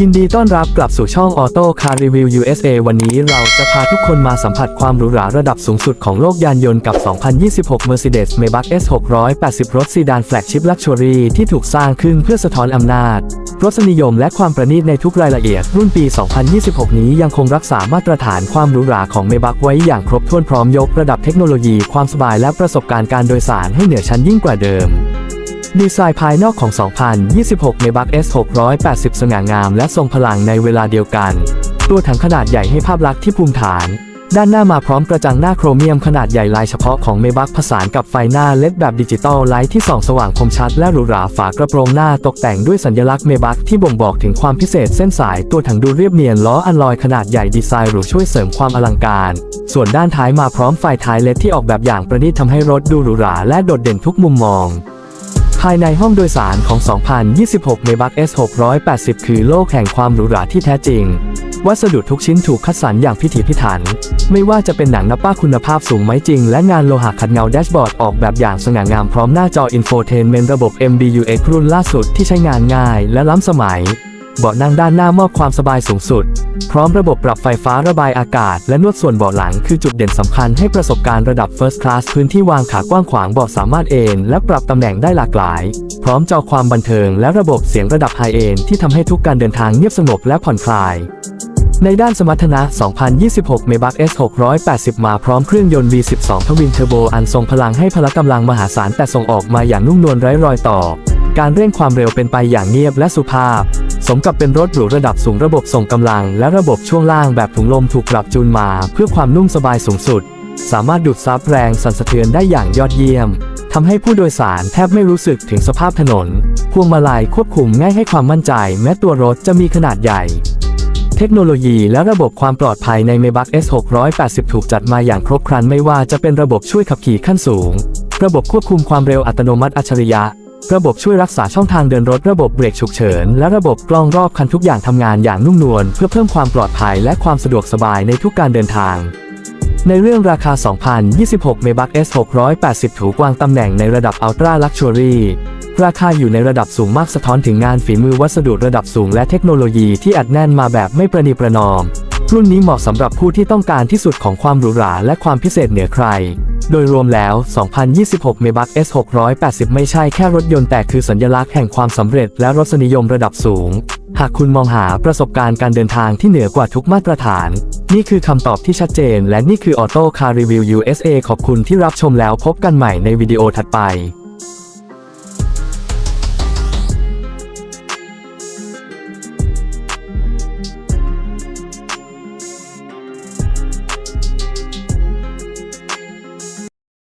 ยินดีต้อนรับกลับสู่ช่อง Auto Car Review USA วันนี้เราจะพาทุกคนมาสัมผัสความหรูหราระดับสูงสุดของโลกยานยนต์กับ 2026 Mercedes Maybach S 680 รถซีดานแฟลกชิพลักชัวรี่ที่ถูกสร้างขึ้นเพื่อสะท้อนอำนาจ รสนิยมและความประณีตในทุกรายละเอียด รุ่นปี 2026 นี้ยังคงรักษามาตรฐานความหรูหราของ Maybach ไว้อย่างครบถ้วนพร้อมยกระดับเทคโนโลยีความสบายและประสบการณ์การโดยสารให้เหนือชั้นยิ่งกว่าเดิม ดีไซน์ภายนอกของ 2026 ในบัก S 680 สง่างามและทรงพลังในเวลาเดียวกัน ตัวถังขนาดใหญ่ให้ภาพลักษณ์ที่ภูมิฐาน ด้านหน้ามาพร้อมกระจังหน้าโครเมียมขนาดใหญ่ลายเฉพาะของเมบักผสานกับไฟหน้าเล็ดแบบดิจิตอลไลท์ที่ส่องสว่างคมชัดและหรูหราฝากระโปรงหน้าตกแต่งด้วยสัญลักษณ์เมบักที่บ่งบอกถึงความพิเศษเส้นสายตัวถังดูเรียบเนียนล้ออัลลอยขนาดใหญ่ดีไซน์หรูช่วยเสริมความอลังการ ส่วนด้านท้ายมาพร้อมไฟท้ายเล็ดที่ออกแบบอย่างประณีตทำให้รถดูหรูหราและโดดเด่นทุกมุมมองายในห้องโดยสารของ 2026 Maybach S 680 คือโลกแห่งความหรูหราที่แท้จริง วัสดุทุกชิ้นถูกคัดสรรอย่างพิถีพิถัน ไม่ว่าจะเป็นหนังนับป้าคุณภาพสูงไหมจริง และงานโลหะขัดเงาแดชบอร์ดออกแบบอย่างสง่างามพร้อมหน้าจออินโฟเทนเมนต์ระบบ MBUX รุ่นล่าสุดที่ใช้งานง่ายและล้ำสมัย เบาะนั่งด้านหน้ามอบความสบายสูงสุด พร้อมระบบปรับไฟฟ้าระบายอากาศ และนวดส่วนเบาะหลังคือจุดเด่นสำคัญให้ประสบการณ์ระดับ First Class พื้นที่วางขากว้างขวางเบาะสามารถเอนและปรับตำแหน่งได้หลากหลาย พร้อมจอความบันเทิงและระบบเสียงระดับไฮเอนที่ทำให้ทุกการเดินทางเงียบสงบและผ่อนคลายในด้านสมรรถนะ 2026 Maybach S 680 มาพร้อมเครื่องยนต์ V12 ทวินเทอร์โบอันทรงพลังให้พละกำลังมหาศาลแต่ส่งออกมาอย่างนุ่มนวลไร้รอยต่อ การเร่งความเร็วเป็นไปอย่างเงียบและสุภาพ สมกับเป็นรถหรูระดับสูงระบบส่งกำลัง และระบบช่วงล่างแบบถุงลมถูกปรับจูนมา เพื่อความนุ่มสบายสูงสุด สามารถดูดซับแรงสั่นสะเทือนได้อย่างยอดเยี่ยมทำให้ผู้โดยสารแทบไม่รู้สึกถึงสภาพถนน พวงมาลัยควบคุมง่ายให้ความมั่นใจ แม้ตัวรถจะมีขนาดใหญ่ เทคโนโลยีและระบบความปลอดภัยใน Maybach S 680 ถูกจัดมาอย่างครบครันไม่ว่าจะเป็นระบบช่วยขับขี่ขั้นสูง ระบบควบคุมความเร็วอัตโนมัติอัจฉริยะ ระบบช่วยรักษาช่องทางเดินรถระบบเบรกฉุกเฉิน และระบบกล้องรอบคันทุกอย่างทำงานอย่างนุ่มนวลเพื่อเพิ่มความปลอดภัยและความสะดวกสบายในทุกการเดินทาง ในเรื่องราคา 2026 Maybach S 680 ถูกวางตำแหน่งในระดับ Ultra Luxury ราคาอยู่ในระดับสูงมากสะท้อนถึงงานฝีมือวัสดุระดับสูงและเทคโนโลยีที่อัดแน่นมาแบบไม่ประนีประนอม รุ่นนี้เหมาะสำหรับผู้ที่ต้องการที่สุดของความหรูหราและความพิเศษเหนือใคร โดยรวมแล้ว 2026 Maybach S 680 ไม่ใช่แค่รถยนต์แต่คือสัญลักษณ์แห่งความสำเร็จและรสนิยมระดับสูง หากคุณมองหาประสบการณ์การเดินทางที่เหนือกว่าทุกมาตรฐาน นี่คือคำตอบที่ชัดเจน และนี่คือ Auto Car Review USA ขอบคุณที่รับชมแล้วพบกันใหม่ในวิดีโอถัดไป